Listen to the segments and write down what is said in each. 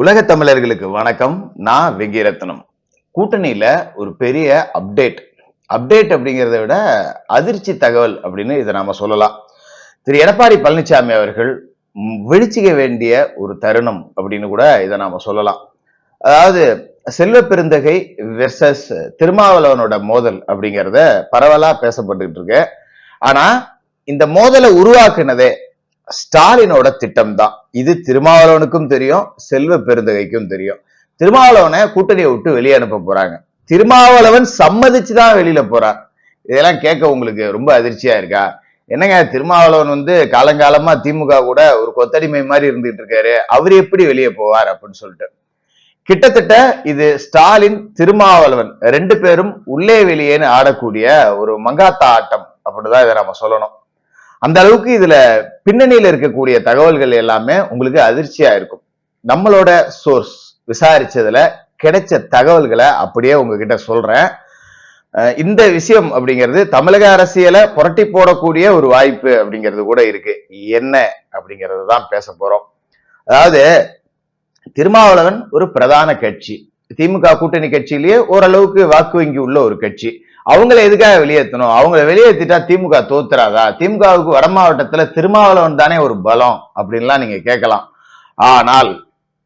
உலக தமிழர்களுக்கு வணக்கம். நான் வெங்கிரத்னம். கூட்டணியில ஒரு பெரிய அப்டேட் அப்டேட் அப்படிங்கிறத விட அதிர்ச்சி தகவல் அப்படின்னு இதை நாம சொல்லலாம். திரு. எடப்பாடி பழனிசாமி அவர்கள் விழிச்சிக்க வேண்டிய ஒரு தருணம் அப்படின்னு கூட இதை நாம சொல்லலாம். அதாவது செல்வ பெருந்தகை வெர்சஸ் திருமாவளவனோட மோதல் அப்படிங்கிறத பரவலா பேசப்பட்டுக்கிட்டு இருக்கு. ஆனா இந்த மோதலை உருவாக்குனதே ஸ்டாலினோட திட்டம் தான் இது திருமாவளவனுக்கும் தெரியும் செல்வ பெருந்தகைக்கும் தெரியும். திருமாவளவனை கூட்டணியை விட்டு வெளியே அனுப்ப போறாங்க. திருமாவளவன் சம்மதிச்சு தான் வெளியில போறார் இதெல்லாம் கேட்க உங்களுக்கு ரொம்ப அதிர்ச்சியா இருக்கா? என்னங்க திருமாவளவன் வந்து காலங்காலமா திமுக கூட ஒரு கொத்தடிமை மாதிரி இருந்துட்டு இருக்காரு. அவர் எப்படி வெளியே போவார் அப்படின்னு சொல்லிட்டு. கிட்டத்தட்ட இது ஸ்டாலின் திருமாவளவன் ரெண்டு பேரும் உள்ளே வெளியேன்னு ஆடக்கூடிய ஒரு மங்காத்தா ஆட்டம் அப்படிதான் இதை நம்ம சொல்லணும். அந்த அளவுக்கு இதுல பின்னணியில இருக்கக்கூடிய தகவல்கள் எல்லாமே உங்களுக்கு அதிர்ச்சியா இருக்கும். நம்மளோட சோர்ஸ் விசாரிச்சதுல கிடைச்ச தகவல்களை அப்படியே உங்ககிட்ட சொல்றேன். இந்த விஷயம் அப்படிங்கிறது தமிழக அரசியலை புரட்டி போடக்கூடிய ஒரு வாய்ப்பு அப்படிங்கிறது கூட இருக்கு. என்ன அப்படிங்கிறது தான் பேச போறோம். அதாவது திருமாவளவன் ஒரு பிரதான கட்சி. திமுக கூட்டணி கட்சியிலேயே ஓரளவுக்கு வாக்கு வங்கி உள்ள ஒரு கட்சி. அவங்கள எதுக்காக வெளியேற்றணும் அவங்கள வெளியேற்றிட்டா திமுக தோத்துறாதா? திமுகவுக்கு வட மாவட்டத்துல திருமாவளவன் தானே ஒரு பலம் அப்படின்லாம் நீங்க கேட்கலாம். ஆனால்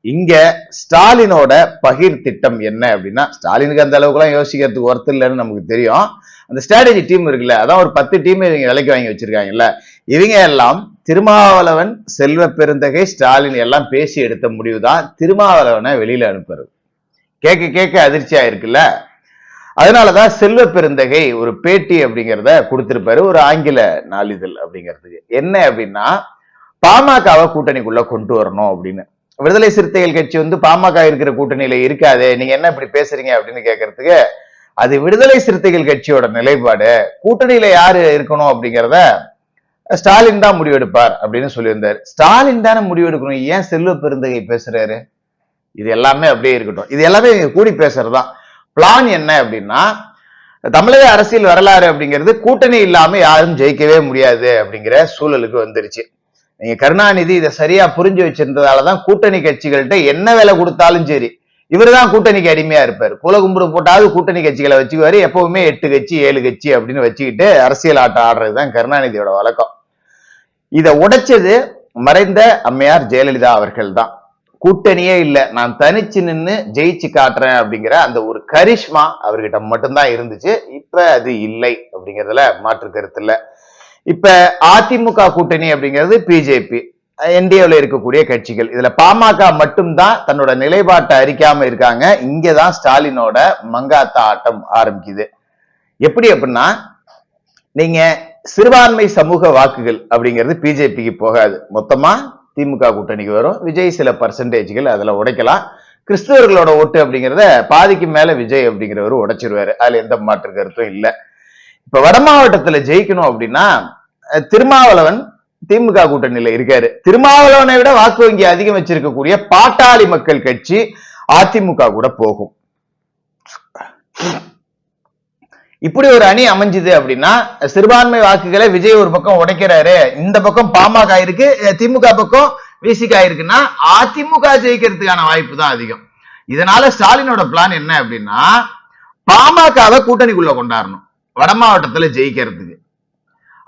இங்க ஸ்டாலினோட பகிர் திட்டம் என்ன அப்படின்னா ஸ்டாலினுக்கு அந்த அளவுக்குலாம் யோசிக்கிறதுக்கு ஒர்த்து இல்லைன்னு நமக்கு தெரியும். அந்த ஸ்ட்ராட்டஜி டீம் இருக்குல்ல அதான் ஒரு பத்து டீம் இவங்க விலைக்கு வாங்கி வச்சிருக்காங்கல்ல. இவங்க எல்லாம் திருமாவளவன் செல்வ பெருந்தகை ஸ்டாலின் எல்லாம் பேசி எடுத்த முடிவு தான் திருமாவளவனை வெளியில அனுப்புறது. கேட்க கேட்க அதிர்ச்சியா இருக்குல்ல அதனாலதான் செல்வ பெருந்தகை ஒரு பேட்டி அப்படிங்கிறத கொடுத்திருப்பாரு. ஒரு ஆங்கில நாளிதழ் அப்படிங்கிறதுக்கு என்ன அப்படின்னா பாமகவை கூட்டணிக்குள்ள கொண்டு வரணும் அப்படின்னு. விடுதலை சிறுத்தைகள் கட்சி வந்து பாமக இருக்கிற கூட்டணியில இருக்காதே நீங்க என்ன இப்படி பேசுறீங்க அப்படின்னு கேட்கறதுக்கு அது விடுதலை சிறுத்தைகள் கட்சியோட நிலைப்பாடு. கூட்டணியில யாரு இருக்கணும் அப்படிங்கிறத ஸ்டாலின் தான் முடிவெடுப்பார் அப்படின்னு சொல்லியிருந்தார். ஸ்டாலின் தானே முடிவெடுக்கணும். ஏன் செல்வ பெருந்தகை பேசுறாரு? இது எல்லாமே அப்படியே இருக்கட்டும். இது எல்லாமே கூடி பேசுறதுதான். பிளான் என்ன அப்படின்னா தமிழக அரசியல் வரலாறு அப்படிங்கிறது கூட்டணி இல்லாம யாரும் ஜெயிக்கவே முடியாது அப்படிங்கிற சூழலுக்கு வந்துருச்சு. நீங்க கருணாநிதி இதை சரியா புரிஞ்சு வச்சிருந்ததாலதான் கூட்டணி கட்சிகள்கிட்ட என்ன வேலை கொடுத்தாலும் சரி இவர்தான் கூட்டணிக்கு அடிமையா இருப்பார். கூலகும்புடு போட்டாவது கூட்டணி கட்சிகளை வச்சுக்குவாரு. எப்பவுமே எட்டு கட்சி ஏழு கட்சி அப்படின்னு வச்சுக்கிட்டு அரசியல் ஆட்டம் ஆடுறதுதான் கருணாநிதியோட வழக்கம். இதை உடைச்சது மறைந்த அம்மையார் ஜெயலலிதா அவர்கள் தான் கூட்டணியே இல்லை. நான் தனிச்சு நின்று ஜெயிச்சு காட்டுறேன் அப்படிங்கிற அந்த ஒரு கரிஷ்மா அவர்கிட்ட மட்டும்தான் இருந்துச்சு. இப்ப அது இல்லை அப்படிங்கிறதுல மாற்று கருத்து இல்ல. இப்ப அதிமுக கூட்டணி அப்படிங்கிறது பிஜேபி. என்டிஏல இருக்கக்கூடிய கட்சிகள். இதுல பாமக மட்டும்தான் தன்னோட நிலைப்பாட்டை அறிக்காம இருக்காங்க. இங்கதான் ஸ்டாலினோட மங்காத்தா ஆட்டம் ஆரம்பிக்குது. எப்படி அப்படின்னா நீங்க சிறுபான்மை சமூக வாக்குகள் அப்படிங்கிறது பிஜேபிக்கு போகாது. மொத்தமா திமுக கூட்டணிக்கு வரும். விஜய் சில பர்சன்டேஜ்கள் அதுல உடைக்கலாம். கிறிஸ்தவர்களோட ஓட்டு அப்படிங்கிறத பாதிக்கு மேல விஜய் அப்படிங்கிறவரு உடைச்சிருவாரு. அதுல எந்த மாற்று கருத்தும் இல்ல. இப்போ வட மாவட்டத்தில் ஜெயிக்கணும் அப்படின்னா திருமாவளவன் திமுக கூட்டணியில் இருக்காரு. திருமாவளவனை விட வாக்கு வங்கி அதிகம் வச்சிருக்கக்கூடிய பாட்டாளி மக்கள் கட்சி அதிமுக கூட போகும். இப்படி ஒரு அணி அமைஞ்சுது அப்படின்னா சிறுபான்மை வாக்குகளை விஜய் ஒரு பக்கம் உடைக்கிறாரு இந்த பக்கம் பாமக இருக்கு திமுக பக்கம் விசிக இருக்குன்னா அதிமுக ஜெயிக்கிறதுக்கான வாய்ப்பு தான் அதிகம். இதனால ஸ்டாலினோட பிளான் என்ன அப்படின்னா பாமகவை கூட்டணிக்குள்ள கொண்டாடணும் வட மாவட்டத்துல ஜெயிக்கிறதுக்கு.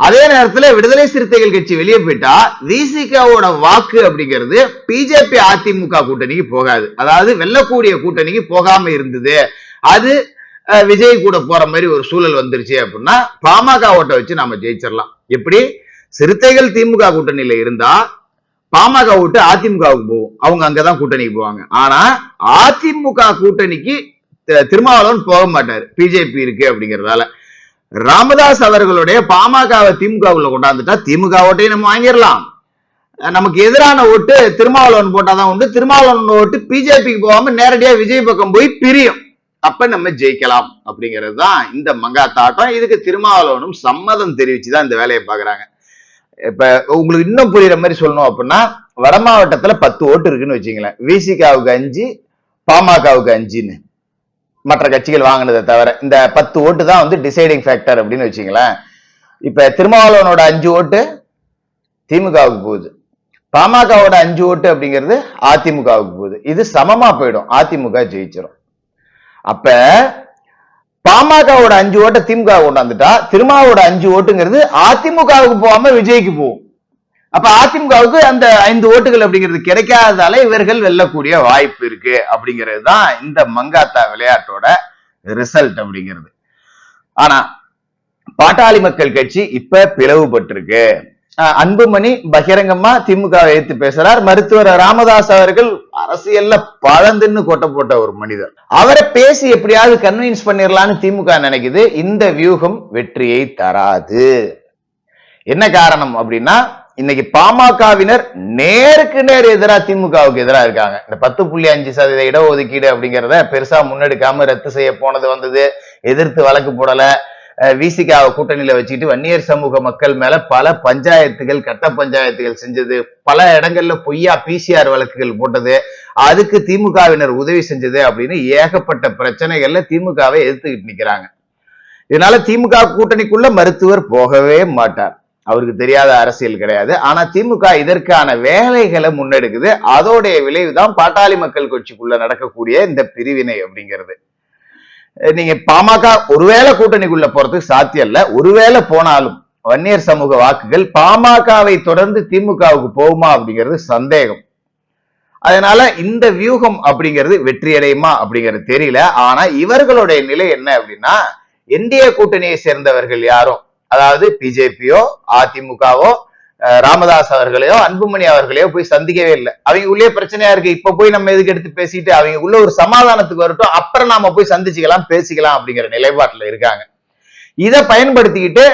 அதே நேரத்துல விடுதலை சிறுத்தைகள் கட்சி வெளியே போயிட்டா விசிகாவோட வாக்கு அப்படிங்கிறது பிஜேபி அதிமுக கூட்டணிக்கு போகாது. அதாவது வெல்லக்கூடிய கூட்டணிக்கு போகாம இருந்தது. அது விஜய் கூட போற மாதிரி ஒரு சூழல் வந்துருச்சு அப்படின்னா பாமக ஓட்டை வச்சு நாம ஜெயிச்சிடலாம் எப்படி? சிறுத்தைகள் திமுக கூட்டணியில இருந்தா பாமக ஓட்டு அதிமுகவுக்கு போகும். அவங்க அங்கதான் கூட்டணிக்கு போவாங்க. ஆனா அதிமுக கூட்டணிக்கு திருமாவளவன் போக மாட்டாரு. பிஜேபி இருக்கு அப்படிங்கறதால. ராமதாஸ் அவர்களுடைய பாமகவை திமுகவுல கொண்டாந்துட்டா திமுக ஓட்டையும் நம்ம வாங்கிடலாம் நமக்கு எதிரான ஓட்டு திருமாவளவன் போட்டாதான் உண்டு. திருமாவளவன் ஓட்டு பிஜேபிக்கு போகாம நேரடியா விஜய் பக்கம் போய் பிரியும். அப்ப நம்ம ஜெயிக்கலாம் அப்படிங்கிறது தான் இந்த மங்காத்தாட்டம் இதுக்கு திருமாவளவனும் சம்மதம் தெரிவிச்சு தான் இந்த வேலையை பாக்குறாங்க இப்ப உங்களுக்கு இன்னும் புரியுற மாதிரி சொல்லணும் அப்படின்னா வட மாவட்டத்துல பத்து ஓட்டு இருக்குன்னு வச்சுங்களேன் விசிகாவுக்கு அஞ்சு பாமகவுக்கு அஞ்சுன்னு. மற்ற கட்சிகள் வாங்கினதை தவிர இந்த பத்து ஓட்டு தான் வந்து டிசைடிங் ஃபேக்டர் அப்படின்னு வச்சுங்களேன் இப்ப திருமாவளவனோட அஞ்சு ஓட்டு திமுகவுக்கு போகுது. பாமகவோட அஞ்சு ஓட்டு அப்படிங்கிறது அதிமுகவுக்கு போகுது. இது சமமா போயிடும். அதிமுக ஜெயிச்சிடும் அப்ப பாமகவோட அஞ்சு ஓட்டை திமுக கொண்டாந்துட்டா திருமாவோட அஞ்சு ஓட்டுங்கிறது அதிமுகவுக்கு போகாம விஜய்க்கு போகும். அப்ப அதிமுகவுக்கு அந்த ஐந்து ஓட்டுகள் அப்படிங்கிறது கிடைக்காததால இவர்கள் வெல்லக்கூடிய வாய்ப்பு இருக்கு அப்படிங்கிறது தான் இந்த மங்காத்தா விளையாட்டோட ரிசல்ட் அப்படிங்கிறது. ஆனா பாட்டாளி மக்கள் கட்சி இப்ப பிளவுபட்டிருக்கு. அன்புமணி பகிரங்கமா திமுக எதிர்த்து பேசுறார். மருத்துவர் ராமதாஸ் அவர்கள் அரசியல்ல பழந்துன்னு கொட்ட போட்ட ஒரு மனிதர். அவரை பேசி எப்படியாவது கன்வின்ஸ் பண்ணிடலாம்னு திமுக நினைக்குது. இந்த வியூகம் வெற்றியை தராது. என்ன காரணம் அப்படின்னா இன்னைக்கு பாமகவினர் நேருக்கு நேர் எதிரா திமுகவுக்கு எதிராக இருக்காங்க. இந்த பத்து புள்ளி அஞ்சு சதவீத இடஒதுக்கீடு அப்படிங்கிறத பெருசா முன்னெடுக்காம ரத்து செய்ய போனது வந்தது. எதிர்த்து வழக்கு போடல. விசிகாவை கூட்டணியில வச்சுக்கிட்டு வன்னியர் சமூக மக்கள் மேல பல பஞ்சாயத்துகள் கட்ட பஞ்சாயத்துகள் செஞ்சது. பல இடங்கள்ல பொய்யா பிசிஆர் வழக்குகள் போட்டது. அதுக்கு திமுகவினர் உதவி செஞ்சது அப்படின்னு ஏகப்பட்ட பிரச்சனைகள்ல திமுகவை எதிர்த்துக்கிட்டு நிக்கிறாங்க. இதனால திமுக கூட்டணிக்குள்ள மருத்துவர் போகவே மாட்டார். அவருக்கு தெரியாத அரசியல் கிடையாது. ஆனா திமுக இதற்கான வேலைகளை முன்னெடுக்குது. அதோடைய விளைவுதான் பாட்டாளி மக்கள் கட்சிக்குள்ள நடக்கக்கூடிய இந்த பிரிவினை அப்படிங்கிறது. நீங்க பாமக ஒருவேளை கூட்டணிக்குள்ள போறதுக்கு சாத்தியம் இல்ல. ஒருவேளை போனாலும் வன்னியர் சமூக வாக்குகள் பாமகவை தொடர்ந்து திமுகவுக்கு போகுமா அப்படிங்கிறது சந்தேகம். அதனால இந்த வியூகம் அப்படிங்கிறது வெற்றி அடையுமா அப்படிங்கிறது தெரியல. ஆனா இவர்களுடைய நிலை என்ன அப்படின்னா என்டிஏ கூட்டணியை சேர்ந்தவர்கள் யாரும் அதாவது பிஜேபியோ அதிமுகவோ ராமதாஸ் அவர்களையோ அன்புமணி அவர்களையோ போய் சந்திக்கவே இல்லை. அவங்க உள்ளே பிரச்சனையா இருக்கு. இப்ப போய் நம்ம எதுக்கு எடுத்து பேசிட்டு அவங்க உள்ள ஒரு சமாதானத்துக்கு வரட்டும் அப்புறம் நாம போய் சந்திச்சுக்கலாம் பேசிக்கலாம் அப்படிங்கிற நிலைப்பாட்டுல இருக்காங்க. இதை பயன்படுத்திக்கிட்டு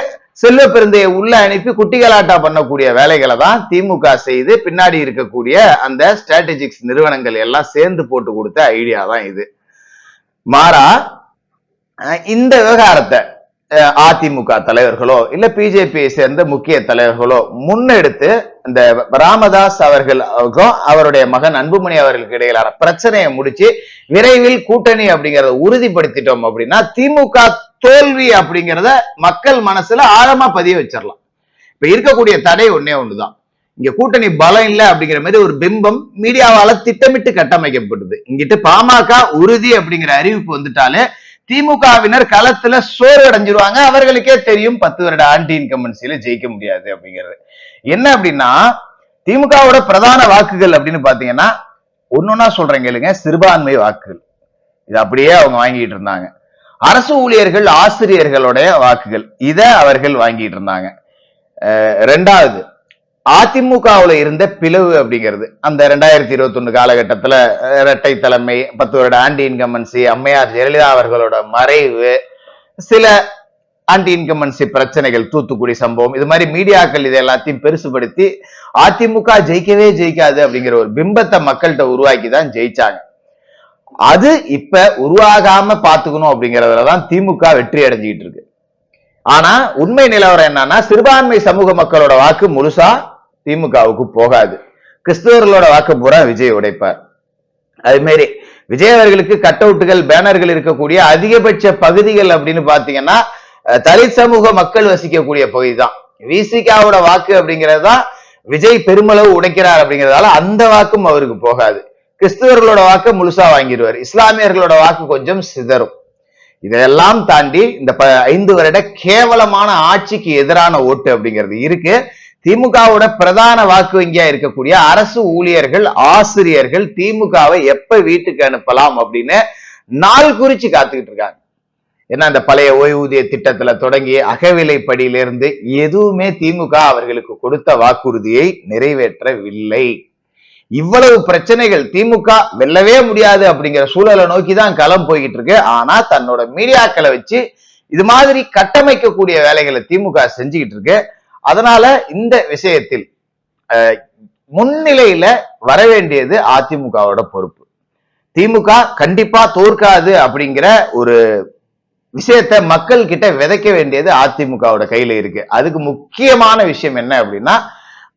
செல்வ பெருந்தையை உள்ள அனுப்பி குட்டிகளாட்டா பண்ணக்கூடிய வேலைகளை தான் திமுக செய்து பின்னாடி இருக்கக்கூடிய அந்த ஸ்ட்ராட்டஜிக்ஸ் நிறுவனங்கள் எல்லாம் சேர்ந்து போட்டு கொடுத்த ஐடியா தான் இது. மாறா இந்த விவகாரத்தை அதிமுக தலைவர்களோ இல்ல பிஜேபியை சேர்ந்த முக்கிய தலைவர்களோ முன்னெடுத்து இந்த ராமதாஸ் அவர்களுக்கும் அவருடைய மகன் அன்புமணி அவர்களுக்கு இடையிலான பிரச்சனையை முடிச்சு விரைவில் கூட்டணி அப்படிங்கறத உறுதிப்படுத்திட்டோம் அப்படின்னா திமுக தோல்வி அப்படிங்கிறத மக்கள் மனசுல ஆழமா பதிய வச்சிடலாம் இப்ப இருக்கக்கூடிய தடை ஒன்னே ஒண்ணுதான். இங்க கூட்டணி பலம் இல்ல அப்படிங்கிற மாதிரி ஒரு பிம்பம் மீடியாவால திட்டமிட்டு கட்டமைக்கப்படுது இங்கிட்டு பாமக உறுதி அப்படிங்கிற அறிவிப்பு வந்துட்டாலே திமுகவினர் களத்துல சோறு அடைஞ்சிருவாங்க. அவர்களுக்கே தெரியும் பத்து வருட ஆன்டி இன்கம்பன்சியில ஜெயிக்க முடியாது அப்படிங்கிறது. என்ன அப்படின்னா திமுகவோட பிரதான வாக்குகள் அப்படின்னு பாத்தீங்கன்னா ஒன்னொன்னா சொல்றேன் கேளுங்க சிறுபான்மை வாக்குகள். இது அப்படியே அவங்க வாங்கிட்டு இருந்தாங்க. அரசு ஊழியர்கள் ஆசிரியர்களுடைய வாக்குகள் இத அவர்கள் வாங்கிட்டு இருந்தாங்க. ரெண்டாவது அதிமுகவுல இருந்த பிளவு அப்படிங்கிறது. அந்த ரெண்டாயிரத்தி இருபத்தி ஒன்று காலகட்டத்துல இரட்டை தலைமை பத்து வருட ஆண்டி இன்கமன்சி அம்மையார் ஜெயலலிதா அவர்களோட மறைவு சில ஆன்டி இன்கமன்சி பிரச்சனைகள் தூத்துக்குடி சம்பவம் இது மாதிரி மீடியாக்கள் இது எல்லாத்தையும் பெருசுபடுத்தி அதிமுக ஜெயிக்கவே ஜெயிக்காது அப்படிங்கிற ஒரு பிம்பத்தை மக்கள்கிட்ட உருவாக்கி தான் ஜெயிச்சாங்க. அது இப்ப உருவாகாம பாத்துக்கணும் அப்படிங்கறதுலதான் திமுக வெற்றி அடைஞ்சிட்டு இருக்கு. ஆனா உண்மை நிலவரம் என்னன்னா சிறுபான்மை சமூக மக்களோட வாக்கு முழுசா திமுகவுக்கு போகாது. கிறிஸ்தவர்களோட வாக்கு பூரா விஜய் உடைப்பார். அது மாதிரி விஜய் அவர்களுக்கு கட் அவுட்டுகள் பேனர்கள் இருக்கக்கூடிய அதிகபட்ச பகுதிகள் அப்படின்னு பாத்தீங்கன்னா தலித் சமூக மக்கள் வசிக்கக்கூடிய பகுதி தான் விசிகாவோட வாக்கு அப்படிங்கிறது தான் விஜய் பெருமளவு உடைக்கிறார் அப்படிங்கிறதால அந்த வாக்கும் அவருக்கு போகாது. கிறிஸ்தவர்களோட வாக்கு முழுசா வாங்கிடுவார். இஸ்லாமியர்களோட வாக்கு கொஞ்சம் சிதறும். இதையெல்லாம் தாண்டி இந்த ஐந்து வருட கேவலமான ஆட்சிக்கு எதிரான ஓட்டு அப்படிங்கிறது இருக்கு. திமுகவோட பிரதான வாக்கு வங்கியா இருக்கக்கூடிய அரசு ஊழியர்கள் ஆசிரியர்கள் திமுகவை எப்ப வீட்டுக்கு அனுப்பலாம் அப்படின்னு நாள் குறிச்சு காத்துக்கிட்டு இருக்காங்க. ஏன்னா அந்த பழைய ஓய்வூதிய திட்டத்துல தொடங்கி அகவிலைப்படியிலிருந்து எதுவுமே திமுக அவர்களுக்கு கொடுத்த வாக்குறுதியை நிறைவேற்றவில்லை. இவ்வளவு பிரச்சனைகள் திமுக வெல்லவே முடியாது அப்படிங்கிற சூழலை நோக்கி தான் களம் போய்கிட்டு இருக்கு ஆனா தன்னோட மீடியாக்களை வச்சு இது மாதிரி கட்டமைக்கக்கூடிய வேலைகளை திமுக செஞ்சுக்கிட்டு இருக்கு அதனால இந்த விஷயத்தில் முன்னிலையில வர வேண்டியது அதிமுகவோட பொறுப்பு. திமுக கண்டிப்பா தோற்காது அப்படிங்கிற ஒரு விஷயத்த மக்கள் கிட்ட விதைக்க வேண்டியது அதிமுகவோட கையில இருக்கு. அதுக்கு முக்கியமான விஷயம் என்ன அப்படின்னா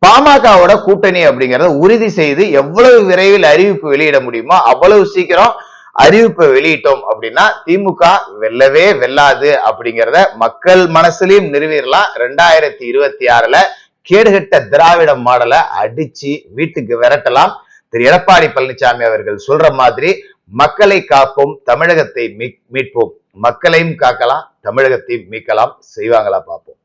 பாமகவோட கூட்டணி அப்படிங்கறத உறுதி செய்து எவ்வளவு விரைவில் அறிவிப்பு வெளியிட முடியுமோ அவ்வளவு சீக்கிரம் அறிவிப்பை வெளியிட்டோம் அப்படின்னா திமுக வெல்லவே வெல்லாது அப்படிங்கிறத மக்கள் மனசுலயும் நிறுவிடலாம் ரெண்டாயிரத்தி இருபத்தி ஆறுல கேடுகட்ட திராவிட மாடலை அடிச்சு வீட்டுக்கு விரட்டலாம். திரு எடப்பாடி பழனிசாமி அவர்கள் சொல்ற மாதிரி மக்களை காப்போம் தமிழகத்தை மீட்போம். மக்களையும் காக்கலாம் தமிழகத்தையும் மீட்கலாம். செய்வாங்களா பார்ப்போம்